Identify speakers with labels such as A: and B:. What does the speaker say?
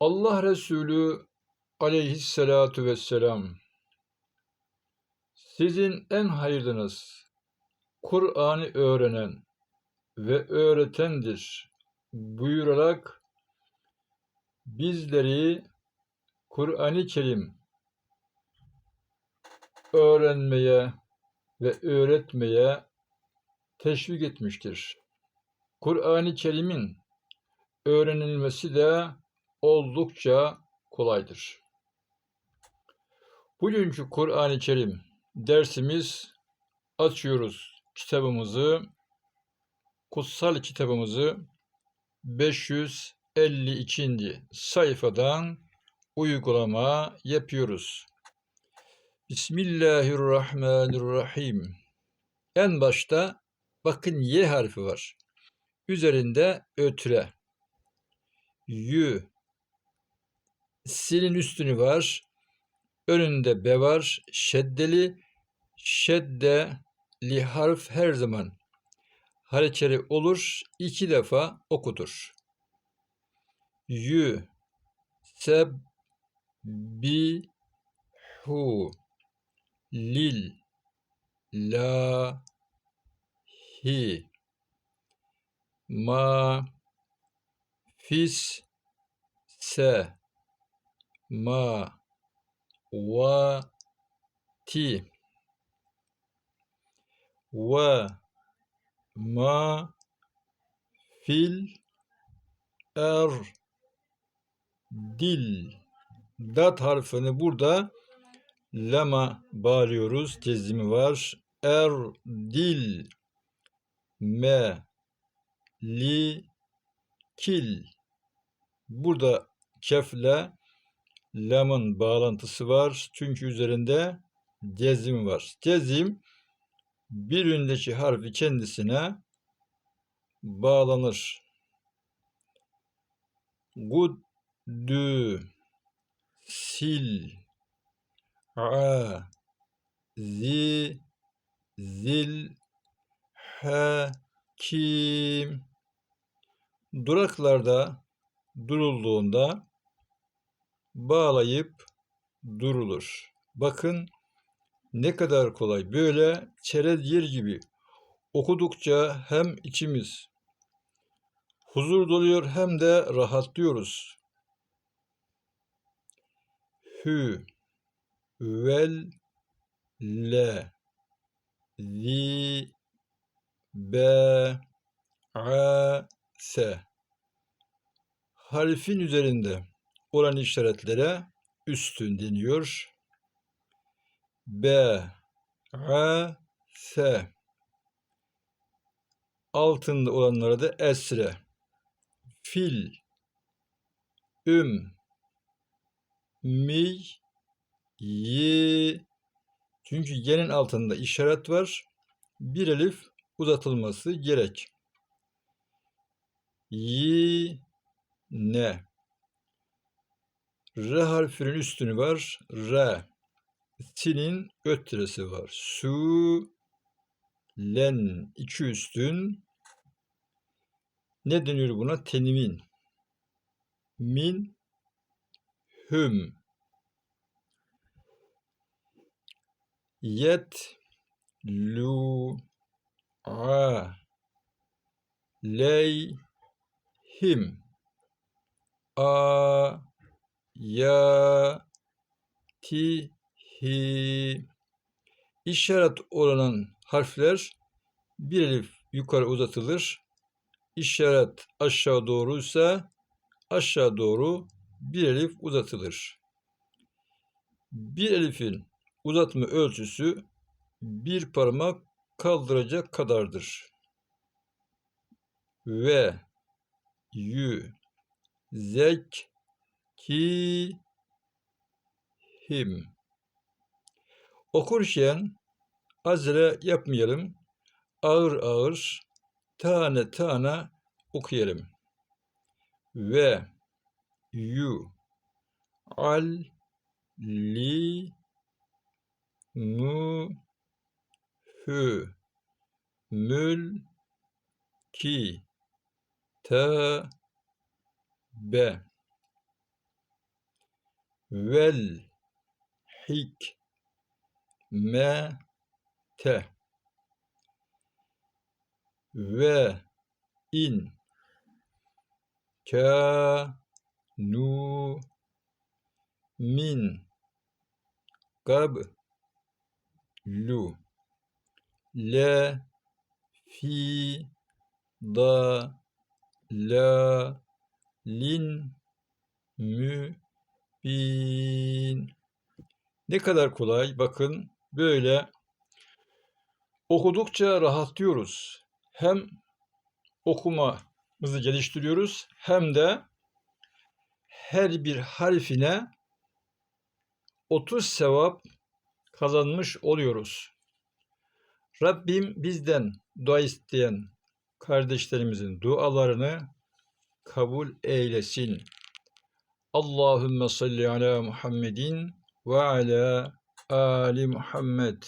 A: Allah Resulü aleyhissalatu vesselam sizin en hayırlınız Kur'an'ı öğrenen ve öğretendir buyurarak bizleri Kur'an-ı Kerim öğrenmeye ve öğretmeye teşvik etmiştir. Kur'an-ı Kerim'in öğrenilmesi de oldukça kolaydır. Bugünkü Kur'an-ı Kerim dersimiz açıyoruz kitabımızı, kutsal kitabımızı 552. sayfadan uygulama yapıyoruz. Bismillahirrahmanirrahim. En başta bakın Y harfi var. Üzerinde ötre. Yü. Silin üstünü var. Önünde B var. Şeddeli. Şeddeli harf her zaman harekeli olur. iki defa okutur. Yü. Seb. Bi. Hu. Lil. La. Hi. Ma. Fis. Se. Ma. Va. Ti. Ve. Ma. Fil. Er. Dil. Dat harfini burada lama bağırıyoruz. Tezimi var. Er. Dil. Me. Li. Kil. Burada kefle lamın bağlantısı var. Çünkü üzerinde cezim var. Cezim bir öndeki harfi kendisine bağlanır. Guddü sil a zi zil hakim duraklarda durulduğunda bağlayıp durulur. Bakın ne kadar kolay. Böyle çerez yer gibi okudukça hem içimiz huzur doluyor hem de rahatlıyoruz. Hü vel le zi be a se harfin üzerinde olan işaretlere üstün deniyor. B A S altında olanlara da esre fil üm mi yi çünkü yenin altında işaret var. Bir elif uzatılması gerek. Yi ne R harfinin üstünü var. R. Sinin öttiresi var. Su. Len. İki üstün. Ne deniyor buna? Tenvin. Min. Hüm. Yet. Lu. A. Ley. Him. A ya ti hi işaret olan harfler bir elif yukarı uzatılır. İşaret aşağı doğruysa aşağı doğru bir elif uzatılır. Bir elifin uzatma ölçüsü bir parmak kaldıracak kadardır. Ve yü zek ki him. Okurken azre yapmayalım. Ağır ağır tane tane okuyalım. Ve yu al li mu hü mül ki te be vel hik me te ve in ka nu min gab lu le fi da la lin mübin. Ne kadar kolay. Bakın böyle okudukça rahatlıyoruz. Hem okumamızı geliştiriyoruz hem de her bir harfine 30 sevap kazanmış oluyoruz. Rabbim bizden dua isteyen kardeşlerimizin dualarını kabul eylesin. Allahümme salli ala Muhammedin ve ala Ali Muhammed.